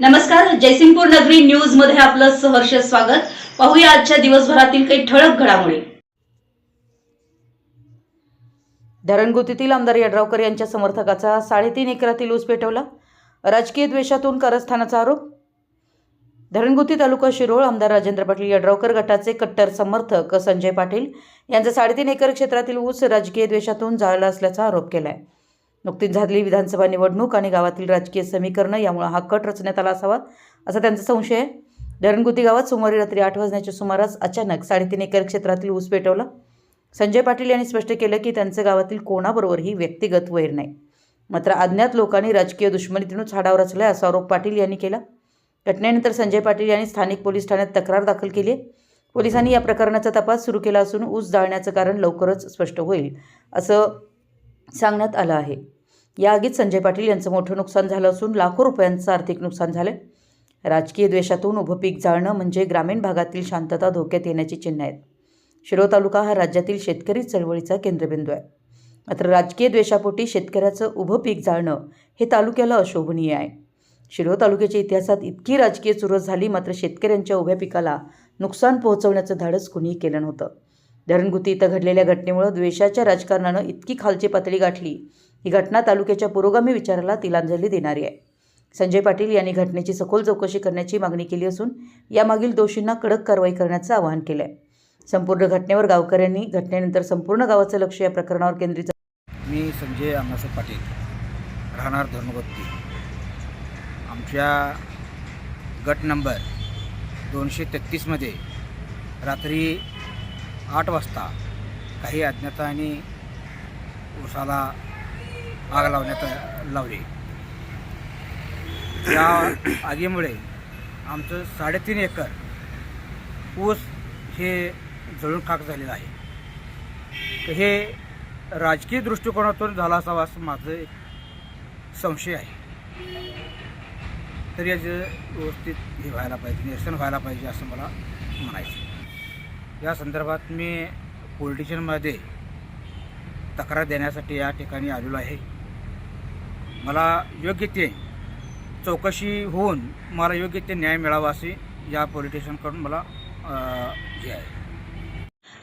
नमस्कार जयसिंगपूर नगरी न्यूजमध्ये आपलं सहर्ष स्वागत. पाहूया आजच्या दिवसभरातील काही ठळक घडामोडी. धरणगुतीतील आमदार यड्रावकर यांच्या समर्थकाचा साडेतीन एकरातील ऊस पेटवला. राजकीय द्वेषातून कारस्थानाचा आरोप. धरणगुती तालुका शिरोळ आमदार राजेंद्र पाटील यड्रावकर गटाचे कट्टर समर्थक संजय पाटील यांचा साडेतीन एकर क्षेत्रातील ऊस राजकीय द्वेषातून जाळला असल्याचा आरोप केला आहे नुकतीच झालेली विधानसभा निवडणूक आणि गावातील राजकीय समीकरणं यामुळे हा कट रचण्यात आला असावा असा त्यांचा संशय आहे. धरणगुती गावात सोमवारी रात्री आठ वाजण्याच्या सुमारास अचानक साडेतीन एकर क्षेत्रातील ऊस पेटवला. संजय पाटील यांनी स्पष्ट केलं की त्यांचं गावातील कोणाबरोबरही व्यक्तिगत वैर नाही. मात्र अज्ञात लोकांनी राजकीय दुश्मनीतूनच हाडाव रचलाय असा आरोप पाटील यांनी केला. घटनेनंतर संजय पाटील यांनी स्थानिक पोलीस ठाण्यात तक्रार दाखल केली आहे. पोलिसांनी या प्रकरणाचा तपास सुरू केला असून ऊस जाळण्याचं कारण लवकरच स्पष्ट होईल असं सांगण्यात आलं आहे. या आगीत संजय पाटील यांचं मोठं नुकसान झालं असून लाखो रुपयांचं आर्थिक नुकसान झालं राजकीय द्वेषातून उभं पीक जाळणं म्हणजे ग्रामीण भागातील शांतता धोक्यात येण्याची चिन्ह आहेत. शिरो तालुका हा राज्यातील शेतकरी चळवळीचा केंद्रबिंदू आहे. मात्र राजकीय द्वेषापोटी शेतकऱ्याचं उभं पीक जाळणं हे तालुक्याला अशोभनीय आहे. शिरो तालुक्याच्या इतिहासात इतकी राजकीय चुरस झाली मात्र शेतकऱ्यांच्या उभ्या पिकाला नुकसान पोहोचवण्याचं धाडस कुणीही केलं नव्हतं. धरणगुती इथं घडलेल्या घटनेमुळं द्वेषाच्या राजकारणानं इतकी खालची पातळी गाठली ही घटना तालुक्याच्या पुरोगामी विचाराला तिलांजली देणारी आहे. संजय पाटील यांनी घटनेची सखोल चौकशी करण्याची मागणी केली असून यामागील दोषींना कडक कारवाई करण्याचं आवाहन केलं आहे संपूर्ण घटनेवर गावकऱ्यांनी घटनेनंतर संपूर्ण गावाचं लक्ष या प्रकरणावर केंद्रित मी संजय अण्णासाहेब पाटील राहणार धर्मगत्ती आमच्या गट नंबर दोनशे तेहतीसमध्ये रात्री आठ वाजता काही अज्ञातांनी उसाला आग लावण्यात लावली. या आगीमुळे आमचं साडेतीन एकर ऊस हे जळून खाक झालेलं आहे. तर हे राजकीय दृष्टिकोनातून झाला असावा असं माझं एक संशय आहे. तर याचं व्यवस्थित हे व्हायला पाहिजे निरसन व्हायला पाहिजे असं मला म्हणायचं या संदर्भात मी पोलिटिशियनमध्ये तक्रार देण्यासाठी या ठिकाणी आलेलो आहे. मला योग्य ते चौकशी होऊन मला योग्य ते न्याय मिळावा असे या पोलिटिशियनकडून मला अं, हे आहे.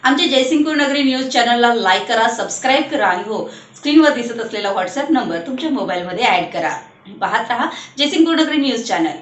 आमच्या जयसिंगपूर नगरी न्यूज चॅनलला लाईक करा सबस्क्राईब करा आणि हो स्क्रीनवर दिसत असलेला व्हॉट्सअप नंबर तुमच्या मोबाईलमध्ये ऍड करा. पाहत राहा जयसिंगपूर नगरी न्यूज चॅनल.